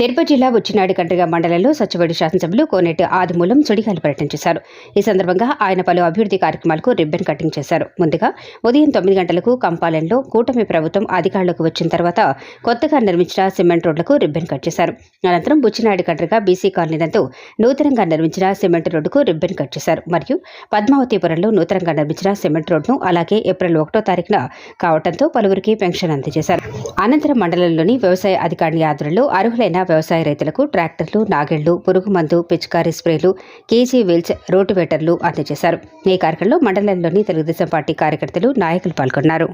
తిరుపతి జిల్లా ఉచ్చినాడి కండ్రిగ మండలంలో సచివాడి శాసనసభ్యులు కోనేటి ఆదిమూలం సుడిగాలి పర్యటన చేశారు. ఈ సందర్భంగా ఆయన పలు అభివృద్ధి కార్యక్రమాలకు రిబ్బన్ కటింగ్ చేశారు. ముందుగా ఉదయం తొమ్మిది గంటలకు కంపాలెంలో కూటమి ప్రభుత్వం అధికారులకు వచ్చిన తర్వాత కొత్తగా నిర్మించిన సిమెంట్ రోడ్లకు రిబ్బన్ కట్ చేశారు. అనంతరం బుచ్చినాడి కండ్రిగ బీసీ కాలనీ నందు నూతనంగా నిర్మించిన సిమెంట్ రోడ్డుకు రిబ్బన్ కట్ చేశారు. మరియు పద్మావతిపురంలో నూతనంగా నిర్మించిన సిమెంట్ రోడ్ను అలాగే ఏప్రిల్ ఒకటో తారీఖున కావడంతో పలువురికి పెన్షన్ అందజేశారు. అనంతరం మండలంలోని వ్యవసాయ అధికారుల ఆధ్వర్యంలో అర్హులైన వ్యవసాయ రైతులకు ట్రాక్టర్లు నాగెళ్ళు పురుగు మందు పిచికారీ స్ప్రేలు కేజీ వీల్స్ రోటివేటర్లు అందజేశారు. ఈ కార్యక్రమంలో మండలంలోని తెలుగుదేశం పార్టీ కార్యకర్తలు నాయకులు పాల్గొన్నారు.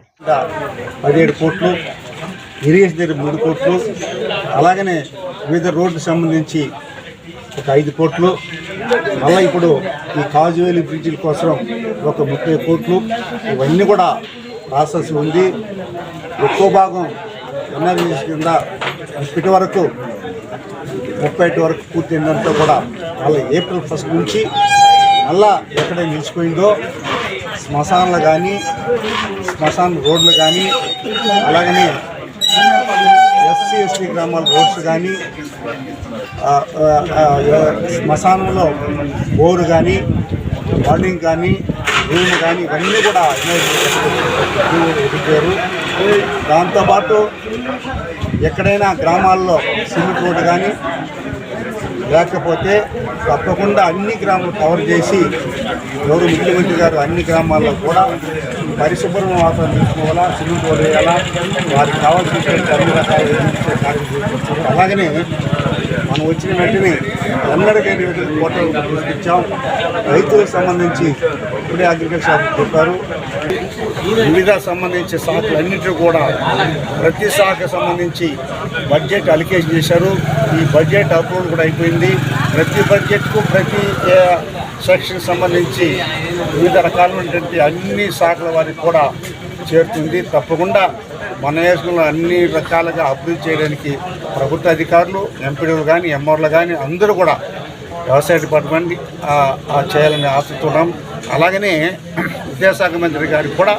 ఇరిగేషన్ దగ్గర మూడు కోట్లు అలాగనే వివిధ రోడ్లు సంబంధించి ఒక ఐదు కోట్లు మళ్ళీ ఇప్పుడు ఈ కాజువేలి బ్రిడ్జిల కోసం ఒక ముప్పై కోట్లు ఇవన్నీ కూడా ప్రాసెస్ ఉంది. ఎక్కువ భాగం ఎన్ఆర్జీఎస్ కింద ఇప్పటి వరకు ముప్పై ఐదు వరకు పూర్తయిందంతా కూడా మళ్ళీ ఏప్రిల్ ఫస్ట్ నుంచి మళ్ళా ఎక్కడ నిలిచిపోయిందో శ్మశానాలు కానీ శ్మశాన రోడ్లు కానీ అలాగనే ఎస్సీ ఎస్టీ గ్రామాల రోడ్స్ కానీ శ్మశానంలో బోరు కానీ వార్డింగ్ కానీ రూమ్ కానీ ఇవన్నీ కూడా ఎదిగారు దాంతోపాటు ఎక్కడైనా గ్రామాల్లో సిమెంట్ రోడ్డు కానీ లేకపోతే తప్పకుండా అన్ని గ్రామాలు కవర్ చేసి గౌరవ ముఖ్యమంత్రి గారు అన్ని గ్రామాల్లో కూడా పరిశుభ్రం వాతావరణం తీసుకోవాలా సిమెంట్ రోడ్డు వేయాలా వారికి కావాల్సినటువంటి అన్ని రకాల కార్యక్రమం అలాగనే మనం వచ్చిన వెంటనే ఎన్నడకైనా కోటలు తీసుకొచ్చాం. రైతులకు సంబంధించి ఇప్పుడే అగ్రికల్చర్ చెప్పారు. వివిధ సంబంధించి శాఖలు అన్నింటినీ కూడా ప్రతి శాఖకు సంబంధించి బడ్జెట్ అలికేషన్ చేశారు. ఈ బడ్జెట్ అప్రూవల్ కూడా అయిపోయింది. ప్రతి బడ్జెట్కు ప్రతి సెక్షన్ సంబంధించి వివిధ రకాలైనటువంటి అన్ని శాఖల వారికి కూడా చేరుతుంది. తప్పకుండా మన దేశంలో అన్ని రకాలుగా అభివృద్ధి చేయడానికి ప్రభుత్వ అధికారులు ఎంపీడీలు కానీ ఎంఆర్లు కానీ అందరూ కూడా వ్యవసాయ డిపార్ట్మెంట్ ఆ, చేయాలని ఆశిస్తున్నాం అలాగనే విద్యాశాఖ మంత్రి గారికి కూడా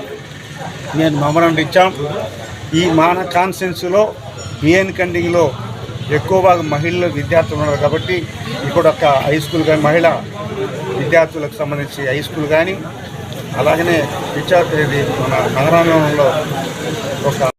నేను మెమరాండం ఇచ్చాం. ఈ మాన కాన్సెన్స్లో బిఎన్ కండింగ్లో ఎక్కువ భాగం మహిళలు విద్యార్థులు ఉన్నారు కాబట్టి ఇక్కడ ఒక హై స్కూల్ కానీ మహిళ విద్యార్థులకు సంబంధించి హై స్కూల్ కానీ అలాగనే విద్యార్థి ఇది మన నగరంలో ఒక